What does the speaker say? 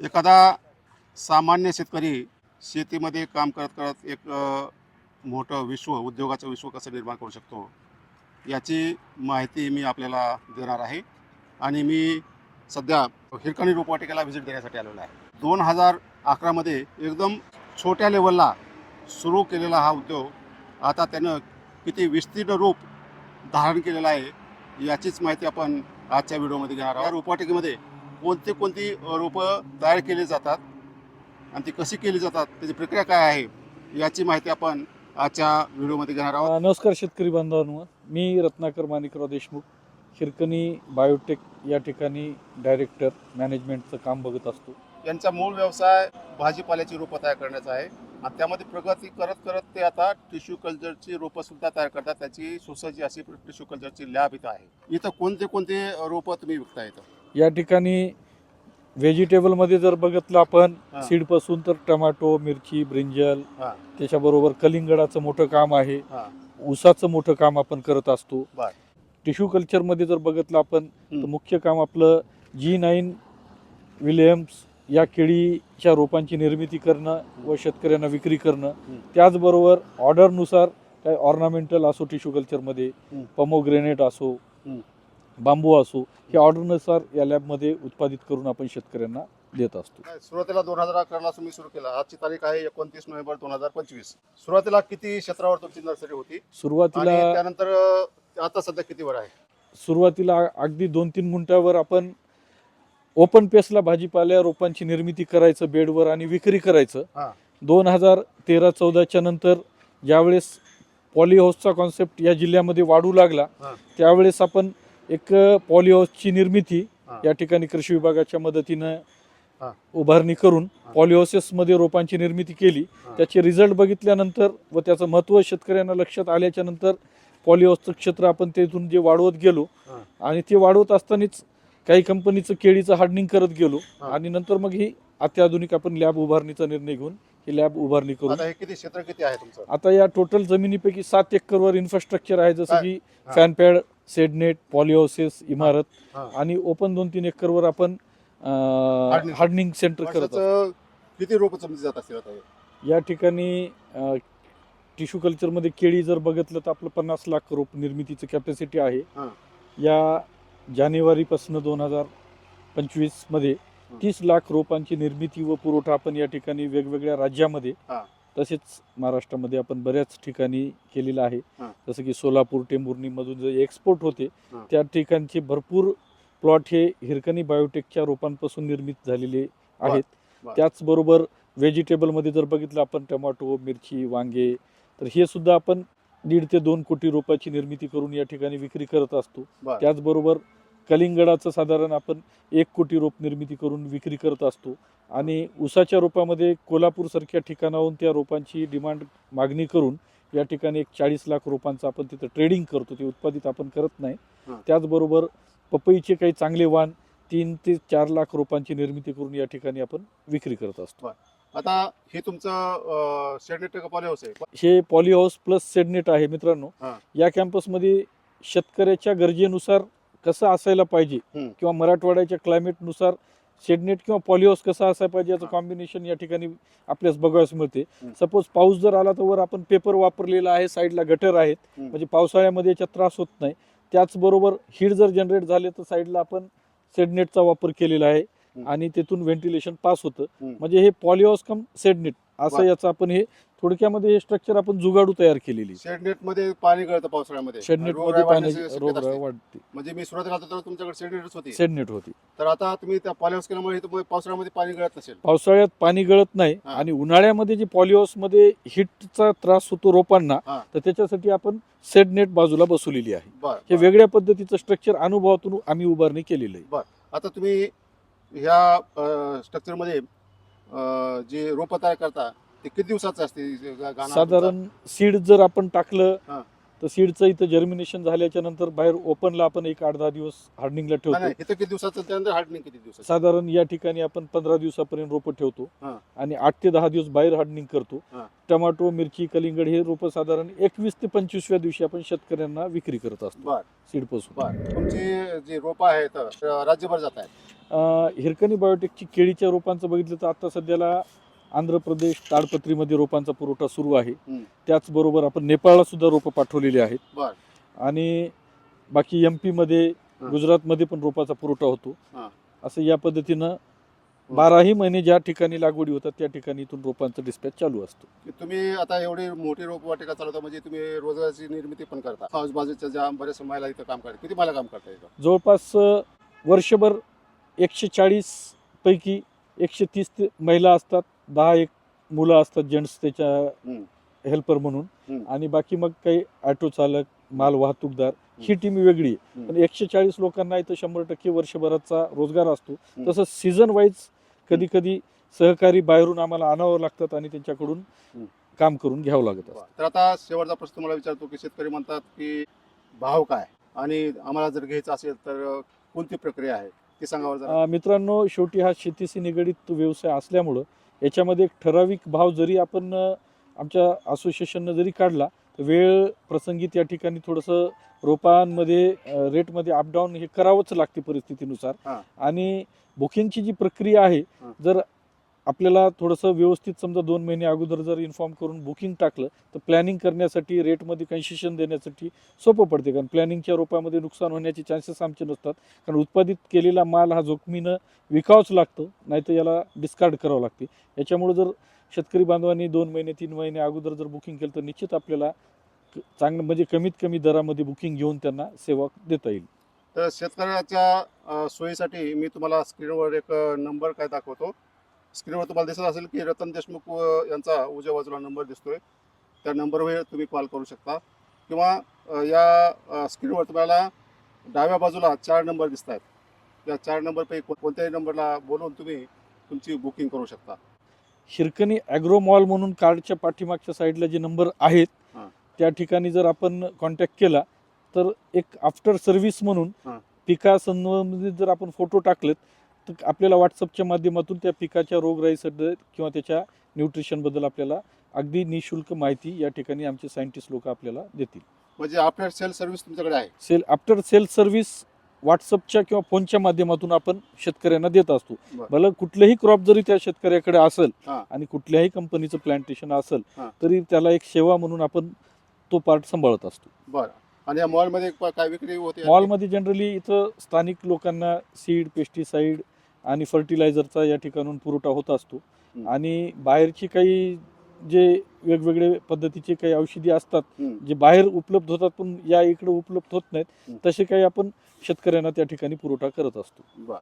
एखादा सामान्य शेतकरी शेतीमध्ये काम करत करत एक मोठं विश्व उद्योगाचं विश्व कसं निर्माण करू शकतो याची माहिती मी आपल्याला देणार आहे. आणि मी सध्या हिरकणी रोपवाटिकेला व्हिजिट देण्यासाठी आलेलो आहे. दोन हजार अकरामध्ये एकदम छोट्या लेवलला सुरू केलेला हा उद्योग आता त्यानं किती विस्तीर्ण रूप धारण केलेलं आहे याचीच माहिती आपण आजच्या व्हिडिओमध्ये घेणार आहोत. रोपवाटिकेमध्ये कोणती कोणती रोपं तयार केली जातात आणि ती कशी केली जातात त्याची प्रक्रिया काय आहे याची माहिती आपण आजच्या व्हिडिओमध्ये घेणार आहोत. नमस्कार शेतकरी बांधवांनो. मी रत्नाकर माणिकराव देशमुख हिरकणी बायोटेक या ठिकाणी डायरेक्टर मॅनेजमेंटचं काम बघत असतो. यांचा मूळ व्यवसाय भाजीपाल्याची रोपं तयार करण्याचा आहे. आणि त्यामध्ये प्रगती करत करत ते आता टिश्यू कल्चरची रोपं सुद्धा तयार करतात. त्याची सुसज्ज अशी टिश्यू कल्चरची लॅब इथं आहे. इथं कोणते कोणते रोपं तुम्ही विकता इथं? या ठिकाणी व्हेजिटेबलमध्ये जर बघितलं आपण. सीडपासून तर टमाटो मिरची ब्रिंजल. त्याच्याबरोबर कलिंगडाचं मोठं काम आहे. ऊसाचं मोठं काम आपण करत असतो. टिश्यू कल्चरमध्ये जर बघितलं आपण तर. मुख्य काम आपलं जी नाईन विलियम्स या केळीच्या रोपांची निर्मिती करणं व शेतकऱ्यांना विक्री करणं. त्याचबरोबर ऑर्डरनुसार काय ऑर्नामेंटल असो टिश्यू कल्चरमध्ये. पमोग्रेनेट असो. बांबू असो हे ऑर्डरनुसार या लॅबमध्ये उत्पादित करून आपण शेतकऱ्यांना देत असतो. सुरुवातीला दोन हजार अकराला तुम्ही सुरू केला. आजची तारीख आहे एकोणतीस नोव्हेंबर दोन हजार पंचवीस. सुरुवातीला किती क्षेत्रावर तुमची नर्सरी होती? आणि सुरुवातीला त्यानंतर अं, आता सध्या किती वर आहे? सुरुवातीला अगदी दोन तीन गुंठ्यावर आपण ओपन पेसला भाजीपाल्या रोपांची निर्मिती करायचं बेडवर आणि विक्री करायचं. हा. दोन हजार तेरा चौदाच्या नंतर ज्यावेळेस पॉलिहाऊसचा कॉन्सेप्ट या जिल्ह्यामध्ये वाढू लागला हा. त्यावेळेस आपण एक पॉलिहाऊसची निर्मिती. या ठिकाणी कृषी विभागाच्या मदतीनं. उभारणी करून हा. पॉलिहाऊसेसमध्ये रोपांची निर्मिती केली. त्याचे रिझल्ट बघितल्यानंतर व त्याचं महत्त्व शेतकऱ्यांना लक्षात आल्याच्यानंतर पॉलिहाऊसचं क्षेत्र आपण तेथून जे वाढवत गेलो. आणि ते वाढवत असतानाच काही कंपनीचं केळीचं हार्डनिंग करत गेलो. आणि नंतर मग ही अत्याधुनिक आपण लॅब उभारणीचा निर्णय घेऊन ही लॅब उभारणी करू आता किती क्षेत्र किती आहे तुमचं आता या टोटल जमिनीपैकी सात एकरवर इन्फ्रास्ट्रक्चर आहे जसं? की. फॅनपॅड सेडनेट पॉलिहाऊसेस इमारत हा. आणि ओपन दोन तीन एकरवर आपण हार्डनिंग. हार्डनिंग सेंटर करत वर्षाचं किती रोपं जात आता हे? या ठिकाणी टिश्यू कल्चरमध्ये केळी जर बघितलं तर आपलं पन्नास लाख रोप निर्मितीचं कॅपॅसिटी आहे हां. या जानेवारीपासून दोन हजार पंचवीसमध्ये. तीस लाख रोपांची निर्मिती व पुरवठा आपण या ठिकाणी वेगवेगळ्या राज्यामध्ये हां. तसेच महाराष्ट्रामध्ये आपण बऱ्याच ठिकाणी केलेलं आहे. जसं की सोलापूर टेंभुर्णीमधून जे एक्सपोर्ट होते. त्या ठिकाणचे भरपूर प्लॉट हे हिरकणी बायोटेकच्या रोपांपासून निर्मित झालेले आहेत बर. त्याचबरोबर व्हेजिटेबलमध्ये जर बघितलं आपण टमाटो मिरची वांगे तर हे सुद्धा आपण दीड ते दोन कोटी रोपाची निर्मिती करून या ठिकाणी विक्री करत असतो बरं. त्याचबरोबर कलिंगडाचं साधारण आपण एक कोटी रोप निर्मिती करून विक्री करत असतो. आणि ऊसाच्या रोपामध्ये कोल्हापूरसारख्या ठिकाणाहून त्या रोपांची डिमांड मागणी करून या ठिकाणी एक चाळीस लाख रोपांचं आपण तिथं ट्रेडिंग करतो. ते उत्पादित आपण करत नाही. त्याचबरोबर पपईचे काही चांगले वाण तीन ते चार लाख रोपांची निर्मिती करून या ठिकाणी आपण विक्री करत असतो. आता हे तुमचं शेडनेट पॉलिहाऊस आहे? हे पॉलिहाऊस प्लस सेडनेट आहे मित्रांनो. या कॅम्पसमध्ये शेतकऱ्याच्या गरजेनुसार कसं असायला पाहिजे. किंवा मराठवाड्याच्या क्लायमेटनुसार शेडनेट किंवा पॉलिहाऊस कसं असायला पाहिजे याचं. कॉम्बिनेशन या ठिकाणी आपल्यास बघायला मिळते. सपोज पाऊस जर आला तर वर आपण पेपर वापरलेला आहे साईडला गटर आहेत. म्हणजे पावसाळ्यामध्ये याचा त्रास होत नाही त्याचबरोबर हीट जर जनरेट झाले तर साईडला आपण सेडनेटचा वापर केलेला आहे. आणि तिथून व्हेंटिलेशन पास होतं. म्हणजे हे पॉलिहाऊस कम सेडनेट असं वा. याचं आपण हे थोडक्यामध्ये हे स्ट्रक्चर आपण जुगाडू तयार केलेली शेडनेटमध्ये पाणी गळतं पावसाळ्यामध्ये. शेडनेटमध्ये पाणी. वाढते म्हणजे मी सुरुवातीला होतो तेव्हा तुमच्याकडे शेडनेटच होती. सेडनेट होती. तर आता तुम्ही त्या पॉलिहाऊस केल्यामुळे पावसाळ्यामध्ये पाणी गळत नसेल. पावसाळ्यात पाणी गळत नाही. आणि उन्हाळ्यामध्ये जे पॉलिहाऊसमध्ये हिटचा त्रास होतो रोपांना. तर त्याच्यासाठी आपण सेडनेट बाजूला बसवलेली आहे. हे. वेगळ्या पद्धतीचं स्ट्रक्चर अनुभवातून आम्ही उभारणी केलेलं आहे. आता तुम्ही ह्या स्ट्रक्चरमध्ये जे रोपं तयार करता ते किती दिवसाचं असते गाणं साधारण सीड जर आपण टाकलं हा. तर सीडचं इथं जर्मिनेशन झाल्याच्यानंतर बाहेर ओपनला आपण एक आठ दहा दिवस हार्डनिंगला? नाही, ठेवतो किती दिवसाचं त्यानंतर हार्डनिंग किती दिवसाचं साधारण या ठिकाणी आपण पंधरा दिवसापर्यंत रोपं ठेवतो हा. आणि आठ ते दहा दिवस बाहेर हार्डनिंग करतो हा. टमाटो मिरची कलिंगड हे रोपं साधारण एकवीस ते पंचवीसव्या दिवशी आपण शेतकऱ्यांना विक्री करत असतो बर सीडपासून बर तुमची जी रोपं आहेत राज्यभर जात आहेत अं, हिरकणी बायोटेकची केळीच्या रोपांचं बघितलं तर आता सध्याला आंध्र प्रदेश ताडपत्रीमध्ये रोपांचा पुरवठा सुरू आहे. त्याचबरोबर आपण नेपाळला सुद्धा रोपं पाठवलेली आहेत. आणि बाकी एम पीमध्ये. गुजरातमध्ये पण रोपाचा पुरवठा होतो. असं या पद्धतीनं बाराही महिने ज्या ठिकाणी लागवडी होतात त्या ठिकाणी इथून रोपांचं डिस्पॅच चालू असतो. की तुम्ही आता एवढी मोठी रोपवाटिका चालवता म्हणजे तुम्ही रोजगाराची निर्मिती पण करता. आजूबाजूच्या ज्या बऱ्याच महिला इथं काम करतात किती महिला काम करता इथं? जवळपास वर्षभर एकशे चाळीस पैकी एकशे तीस महिला असतात. दहा एक मुलं असतात जेंट्स त्याच्या. हेल्पर म्हणून. आणि बाकी मग काही ऑटो चालक माल वाहतूकदार ही टीम वेगळी आहे. पण एकशे चाळीस लोकांना इथं शंभर टक्के वर्षभराचा रोजगार असतो. तसंच सीझन वाईज कधी कधी सहकारी बाहेरून आम्हाला आणावं लागतात आणि त्यांच्याकडून. काम करून घ्यावं लागत तर आता शेवटचा प्रश्न तुम्हाला विचारतो की शेतकरी म्हणतात की भाव काय आणि आम्हाला जर घ्यायचं असेल तर कोणती प्रक्रिया आहे ती अ, मित्रांनो शेवटी हा शेतीशी निगडीत व्यवसाय असल्यामुळं याच्यामध्ये एक ठराविक भाव जरी आपण आमच्या असोसिएशननं जरी काढला तर वेळ प्रसंगी त्या ठिकाणी थोडंसं रोपांमध्ये रेटमध्ये अपडाऊन हे करावंच लागते परिस्थितीनुसार. आणि बुकिंगची जी प्रक्रिया आहे. जर आपल्याला थोडंसं व्यवस्थित समजा दोन महिने अगोदर जर इन्फॉर्म करून बुकिंग टाकलं तर प्लॅनिंग करण्यासाठी रेटमध्ये कन्सेशन देण्यासाठी सोपं पडते. कारण प्लॅनिंगच्या रोपामध्ये नुकसान होण्याचे चान्सेस आमचे नसतात. कारण उत्पादित केलेला माल हा जोखमीनं विकावंच लागतो नाहीतर याला डिस्कार्ड करावं लागते. याच्यामुळे जर शेतकरी बांधवांनी दोन महिने तीन महिने अगोदर जर बुकिंग केलं तर निश्चित आपल्याला क- चांगलं म्हणजे कमीत कमी दरामध्ये बुकिंग घेऊन त्यांना सेवा देता येईल. तर शेतकऱ्याच्या सोयीसाठी मी तुम्हाला स्क्रीनवर एक नंबर काय दाखवतो. स्क्रीनवर तुम्हाला दिसत असेल की रतन देशमुख यांचा उजव्या बाजूला नंबर दिसतोय त्या नंबरवर तुम्ही कॉल करू शकता किंवा या स्क्रीनवर तुम्हाला डाव्या बाजूला चार नंबर दिसत आहेत या चार नंबरपैकी कोणत्याही नंबरला बोलवून तुम्ही तुमची बुकिंग करू शकता हिरकणी ॲग्रो मॉल म्हणून कार्डच्या पाठीमागच्या साईडला जे नंबर आहेत. त्या ठिकाणी जर आपण कॉन्टॅक्ट केला तर एक आफ्टर सर्व्हिस म्हणून. पिका संबंधित जर आपण फोटो टाकलेत तर आपल्याला व्हॉट्सअपच्या माध्यमातून त्या पिकाच्या रोगराईसाठी किंवा त्याच्या न्यूट्रिशनबद्दल आपल्याला अगदी निशुल्क माहिती या ठिकाणी आमचे सायंटिस्ट लोक आपल्याला देतील म्हणजे आफ्टर सेल सर्व्हिस तुमच्याकडे आहे सेल आफ्टर सेल सर्व्हिस व्हॉट्सअपच्या किंवा फोनच्या माध्यमातून आपण शेतकऱ्यांना देत असतो. भलं कुठलेही क्रॉप जरी त्या शेतकऱ्याकडे असेल. आणि कुठल्याही कंपनीचं प्लांटेशन असेल. तरी त्याला एक सेवा म्हणून आपण तो पार्ट सांभाळत असतो बरं आणि या मॉलमध्ये काय विक्री होते मॉलमध्ये जनरली इथं स्थानिक लोकांना सीड पेस्टिसाइड आणि फर्टिलायझरचा या ठिकाणून पुरवठा होत असतो. आणि बाहेरची काही जे वेगवेगळे पद्धतीचे काही औषधी असतात. जे बाहेर उपलब्ध होतात पण या इकडे उपलब्ध होत नाहीत. तसे काही आपण शेतकऱ्यांना त्या ठिकाणी पुरवठा करत असतो